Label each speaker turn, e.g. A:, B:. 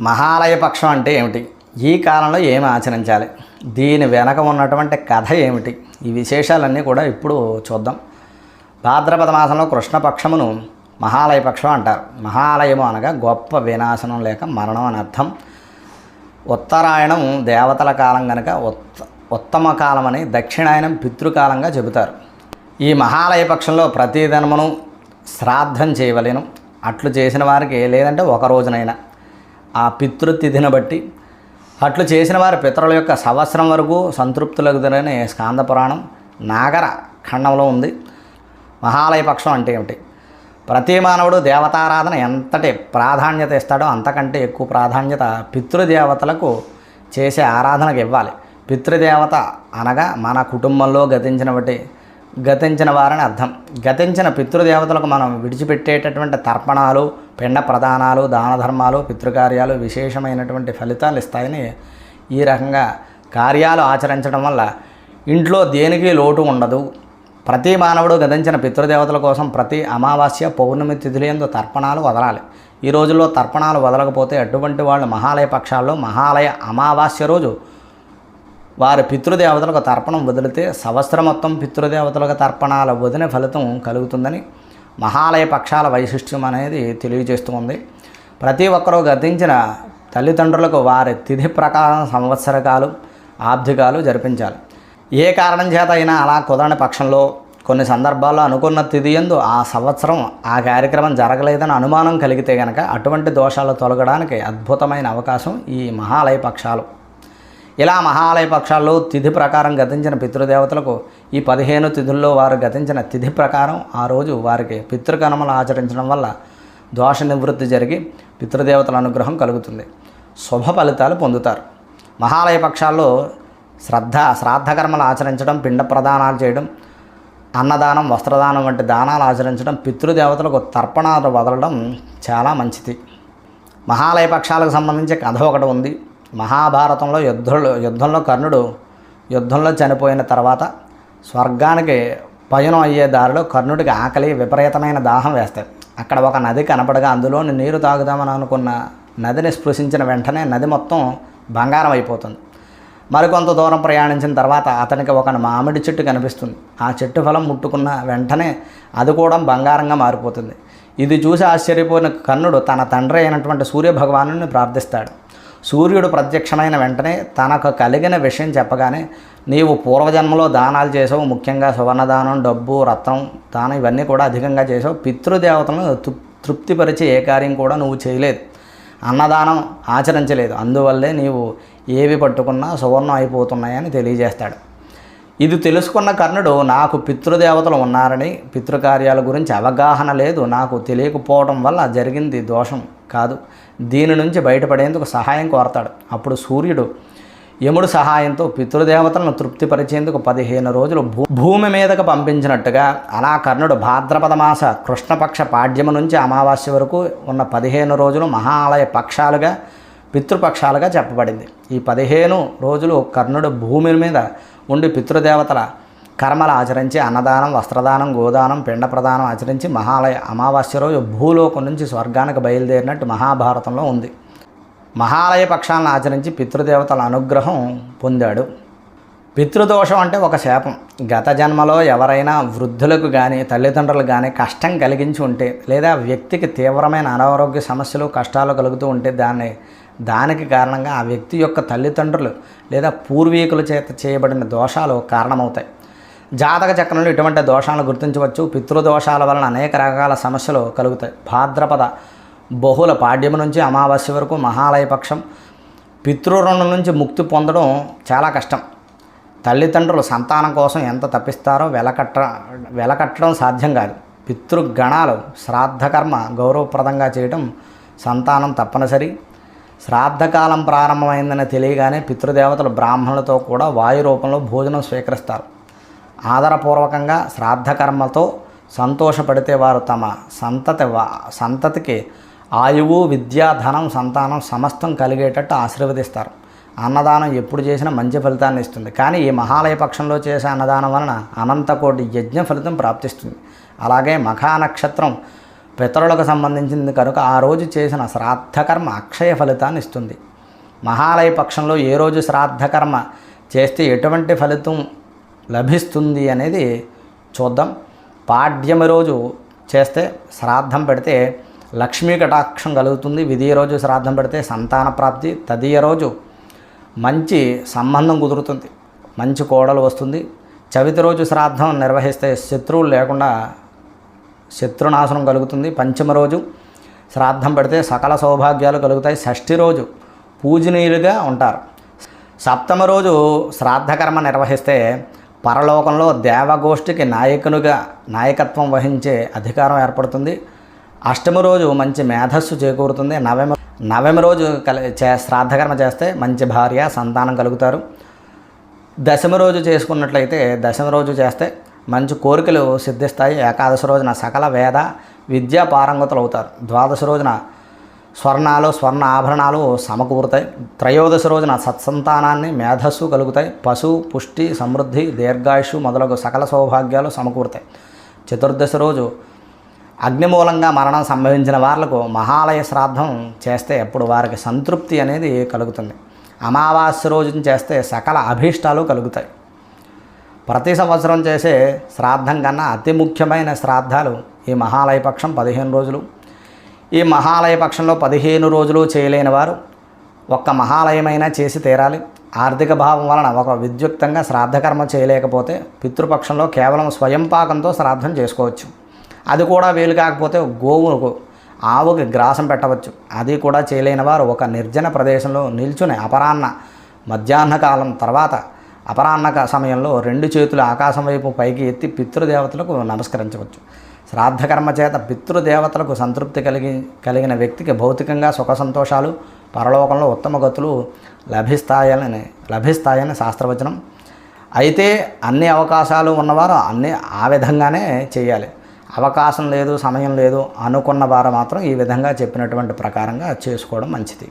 A: మహాలయ పక్షం అంటే ఏమిటి? ఈ కాలంలో ఏమి ఆచరించాలి? దీని వెనక ఉన్నటువంటి కథ ఏమిటి? ఈ విశేషాలన్నీ కూడా ఇప్పుడు చూద్దాం. భాద్రపద మాసంలో కృష్ణపక్షమును మహాలయ పక్షం అంటారు. మహాలయము అనగా గొప్ప వినాశనం లేక మరణం అని అర్థం. ఉత్తరాయణం దేవతల కాలం కనుక ఉత్త ఉత్తమ కాలం అని దక్షిణాయనం పితృకాలంగా చెబుతారు. ఈ మహాలయ పక్షంలో ప్రతి దినమును శ్రాద్ధం చేయవలేను. అట్లు చేసిన వారికి లేదంటే ఒక రోజునైనా. ఆ పితృతిథిని బట్టి అట్లు చేసిన వారి పితరుల యొక్క సంవత్సరం వరకు సంతృప్తులగుదరని స్కాంద పురాణం నాగర ఖండంలో ఉంది. మహాలయ పక్షం అంటే ఏమిటి? ప్రతి మానవుడు దేవతారాధన ఎంతటి ప్రాధాన్యత ఇస్తాడో అంతకంటే ఎక్కువ ప్రాధాన్యత పితృదేవతలకు చేసే ఆరాధనకు ఇవ్వాలి. పితృదేవత అనగా మన కుటుంబంలో గతించిన గతించిన వారని అర్థం. గతించిన పితృదేవతలకు మనం విడిచిపెట్టేటటువంటి తర్పణాలు పిండ ప్రదానాలు దాన ధర్మాలు పితృకార్యాలు విశేషమైనటువంటి ఫలితాలు ఇస్తాయని ఈ రకంగా కార్యాలు ఆచరించడం వల్ల ఇంట్లో దేనికి లోటు ఉండదు. ప్రతి మానవుడు గతించిన పితృదేవతల కోసం ప్రతి అమావాస్య పౌర్ణమి తిథులందు తర్పణాలు వదలాలి. ఈ రోజుల్లో తర్పణాలు వదలకపోతే అటువంటి వాళ్ళు మహాలయ పక్షాల్లో మహాలయ అమావాస్య రోజు వారి పితృదేవతలకు తర్పణం వదిలితే సంవత్సరం మొత్తం పితృదేవతలకు తర్పణాల వదిన ఫలితం కలుగుతుందని మహాలయ పక్షాల వైశిష్ట్యం అనేది తెలియజేస్తుంది ప్రతి ఒక్కరూ గతించిన తల్లిదండ్రులకు వారి తిథి ప్రకారం సంవత్సరకాలు ఆబ్దికాలు జరిపించాలి. ఏ కారణం చేత అయినా అలా కుదరని పక్షంలో కొన్ని సందర్భాల్లో అనుకున్న తిథి ఎందు ఆ సంవత్సరం ఆ కార్యక్రమం జరగలేదని అనుమానం కలిగితే గనక అటువంటి దోషాలు తొలగడానికి అద్భుతమైన అవకాశం ఈ మహాలయ పక్షాలు. ఇలా మహాలయ పక్షాల్లో తిథి ప్రకారం గతించిన పితృదేవతలకు ఈ పదిహేను తిథుల్లో వారు గతించిన తిథి ప్రకారం ఆ రోజు వారికి పితృకర్మలు ఆచరించడం వల్ల దోష నివృత్తి జరిగి పితృదేవతల అనుగ్రహం కలుగుతుంది. శుభ ఫలితాలు పొందుతారు. మహాలయ పక్షాల్లో శ్రద్ధ శ్రాద్ధకర్మలు ఆచరించడం పిండ ప్రదానాలు చేయడం అన్నదానం వస్త్రదానం వంటి దానాలు ఆచరించడం పితృదేవతలకు తర్పణాలు వదలడం చాలా మంచిది. మహాలయ పక్షాలకు సంబంధించి కథ ఒకటి ఉంది. మహాభారతంలో యుద్ధంలో యుద్ధంలో కర్ణుడు యుద్ధంలో చనిపోయిన తర్వాత స్వర్గానికి పయనం అయ్యే దారిలో కర్ణుడికి ఆకలి విపరీతమైన దాహం వేస్తాయి. అక్కడ ఒక నది కనపడగా అందులోని నీరు తాగుదామని అనుకున్న నదిని స్పృశించిన వెంటనే నది మొత్తం బంగారం అయిపోతుంది. మరికొంత దూరం ప్రయాణించిన తర్వాత అతనికి ఒక మామిడి చెట్టు కనిపిస్తుంది. ఆ చెట్టు ఫలం ముట్టుకున్న వెంటనే అది కూడా బంగారంగా మారిపోతుంది. ఇది చూసి ఆశ్చర్యపోయిన కర్ణుడు తన తండ్రి అయినటువంటి సూర్యభగవాను ప్రార్థిస్తాడు. సూర్యుడు ప్రత్యక్షమైన వెంటనే తనకు కలిగిన విషయం చెప్పగానే నీవు పూర్వజన్మలో దానాలు చేసావు ముఖ్యంగా సువర్ణదానం డబ్బు రత్నం దానం ఇవన్నీ కూడా అధికంగా చేసావు. పితృదేవతలను తృప్తిపరిచే ఏ కార్యం కూడా నువ్వు చేయలేదు. అన్నదానం ఆచరించలేదు. అందువల్లే నీవు ఏవి పట్టుకున్నా సువర్ణం అయిపోతున్నాయని తెలియజేస్తాడు. ఇది తెలుసుకున్న కర్ణుడు నాకు పితృదేవతలు ఉన్నారని పితృకార్యాల గురించి అవగాహన లేదు. నాకు తెలియకపోవడం వల్ల జరిగింది దోషం. కాదు. దీని నుంచి బయటపడేందుకు సహాయం కోరతాడు. అప్పుడు సూర్యుడు యముడు సహాయంతో పితృదేవతలను తృప్తిపరిచేందుకు పదిహేను రోజులు భూ భూమి మీదకు పంపించినట్టుగా అలా కర్ణుడు భాద్రపద మాస కృష్ణపక్ష పాడ్యము నుంచి అమావాస్య వరకు ఉన్న పదిహేను రోజులు మహాలయ పక్షాలుగా పితృపక్షాలుగా చెప్పబడింది. ఈ పదిహేను రోజులు కర్ణుడు భూమి మీద ఉండి పితృదేవతల కర్మలు ఆచరించి అన్నదానం వస్త్రదానం గోదానం పిండ ప్రదానం ఆచరించి మహాలయ అమావాస్య రోజు భూలోకం నుంచి స్వర్గానికి బయలుదేరినట్టు మహాభారతంలో ఉంది. మహాలయ పక్షాలను ఆచరించి పితృదేవతల అనుగ్రహం పొందాడు. పితృదోషం అంటే ఒక శాపం. గత జన్మలో ఎవరైనా వృద్ధులకు కానీ తల్లిదండ్రులకు కానీ కష్టం కలిగించి ఉంటే లేదా వ్యక్తికి తీవ్రమైన అనారోగ్య సమస్యలు కష్టాలు కలుగుతూ ఉంటే దాన్ని దానికి కారణంగా ఆ వ్యక్తి యొక్క తల్లిదండ్రులు లేదా పూర్వీకుల చేత చేయబడిన దోషాలు కారణమవుతాయి. జాతక చక్రంలో ఇటువంటి దోషాలను గుర్తించవచ్చు. పితృదోషాల వలన అనేక రకాల సమస్యలు కలుగుతాయి. భాద్రపద బహుళ పాడ్యము నుంచి అమావాస్య వరకు మహాలయ పక్షం. పితృరుణం నుంచి ముక్తి పొందడం చాలా కష్టం. తల్లిదండ్రులు సంతానం కోసం ఎంత తప్పిస్తారో వెలకట్ట వెలకట్టడం సాధ్యం కాదు. పితృగణాలు శ్రాద్ధకర్మ గౌరవప్రదంగా చేయడం సంతానం తప్పనిసరి. శ్రాద్ధకాలం ప్రారంభమైందని తెలియగానే పితృదేవతలు బ్రాహ్మణులతో కూడా వాయు రూపంలో భోజనం స్వీకరిస్తారు. ఆదరపూర్వకంగా శ్రాద్ధకర్మతో సంతోషపడితే వారు తమ సంతతి వా సంతతికి ఆయువు విద్య ధనం సంతానం సమస్తం కలిగేటట్టు ఆశీర్వదిస్తారు. అన్నదానం ఎప్పుడు చేసినా మంచి ఫలితాన్ని ఇస్తుంది. కానీ ఈ మహాలయ పక్షంలో చేసే అన్నదానం వలన అనంతకోటి యజ్ఞ ఫలితం ప్రాప్తిస్తుంది. అలాగే మఖా నక్షత్రం పితరులకు సంబంధించింది కనుక ఆ రోజు చేసిన శ్రాద్ధకర్మ అక్షయ ఫలితాన్ని ఇస్తుంది. మహాలయ పక్షంలో ఏ రోజు శ్రాద్ధకర్మ చేస్తే ఎటువంటి ఫలితం లభిస్తుంది అనేది చూద్దాం. పాడ్యమి రోజు చేస్తే శ్రాద్ధం పెడితే లక్ష్మీ కటాక్షం కలుగుతుంది. విధియ రోజు శ్రాద్ధం పెడితే సంతాన ప్రాప్తి. తదియ రోజు మంచి సంబంధం కుదురుతుంది. మంచి కోడలు వస్తుంది. చవితి రోజు శ్రాద్ధం నిర్వహిస్తే శత్రువులు లేకుండా శత్రునాశనం కలుగుతుంది. పంచమ రోజు శ్రాద్ధం పెడితే సకల సౌభాగ్యాలు కలుగుతాయి. షష్ఠి రోజు పూజనీయులుగా ఉంటారు. సప్తమ రోజు శ్రాద్ధకర్మ నిర్వహిస్తే పరలోకంలో దేవగోష్ఠికి నాయకునిగా నాయకత్వం వహించే అధికారం ఏర్పడుతుంది. అష్టమి రోజు మంచి మేధస్సు చేకూరుతుంది. నవమి నవమి రోజు కల చే శ్రాద్ధకర్మ చేస్తే మంచి భార్య సంతానం కలుగుతారు. దశమి రోజు చేసుకున్నట్లయితే దశమి రోజు చేస్తే మంచి కోరికలు సిద్ధిస్తాయి. ఏకాదశి రోజున సకల వేద విద్యా పారంగతులు అవుతారు. ద్వాదశి రోజున స్వర్ణాలు స్వర్ణ ఆభరణాలు సమకూరుతాయి. త్రయోదశి రోజున సత్సంతానాన్ని మేధస్సు కలుగుతాయి. పశు పుష్టి సమృద్ధి దీర్ఘాయుషు మొదలగు సకల సౌభాగ్యాలు సమకూరుతాయి. చతుర్దశ రోజు అగ్ని మూలంగా మరణం సంభవించిన వాళ్ళకు మహాలయ శ్రాద్ధం చేస్తే అప్పుడు వారికి సంతృప్తి అనేది కలుగుతుంది. అమావాస్య రోజున చేస్తే సకల అభీష్టాలు కలుగుతాయి. ప్రతి సంవత్సరం చేసే శ్రాద్ధం కన్నా అతి ముఖ్యమైన శ్రాద్ధాలు ఈ మహాలయ పక్షం పదిహేను రోజులు. ఈ మహాలయ పక్షంలో పదిహేను రోజులు చేయలేని వారు ఒక్క మహాలయమైనా చేసి తీరాలి. ఆర్థిక భావం వలన ఒక విద్యుక్తంగా శ్రాద్ధకర్మ చేయలేకపోతే పితృపక్షంలో కేవలం స్వయం పాకంతో శ్రాద్ధం చేసుకోవచ్చు. అది కూడా వీలు కాకపోతే గోవుకు ఆవుకి గ్రాసం పెట్టవచ్చు. అది కూడా చేయలేని వారు ఒక నిర్జన ప్రదేశంలో నిల్చుని అపరాహ్న మధ్యాహ్న కాలం తర్వాత అపరాహ్న సమయంలో రెండు చేతులు ఆకాశం వైపు పైకి ఎత్తి పితృదేవతలకు నమస్కరించవచ్చు. శ్రాద్ధకర్మ చేత పితృదేవతలకు సంతృప్తి కలిగి కలిగిన వ్యక్తికి భౌతికంగా సుఖ సంతోషాలు పరలోకంలో ఉత్తమ గతులు లభిస్తాయని లభిస్తాయని శాస్త్రవచనం. అయితే అన్ని అవకాశాలు ఉన్నవారు అన్ని ఆ విధంగానే చేయాలి. అవకాశం లేదు సమయం లేదు అనుకున్న వారు మాత్రం ఈ విధంగా చెప్పినటువంటి ప్రకారంగా చేసుకోవడం మంచిది.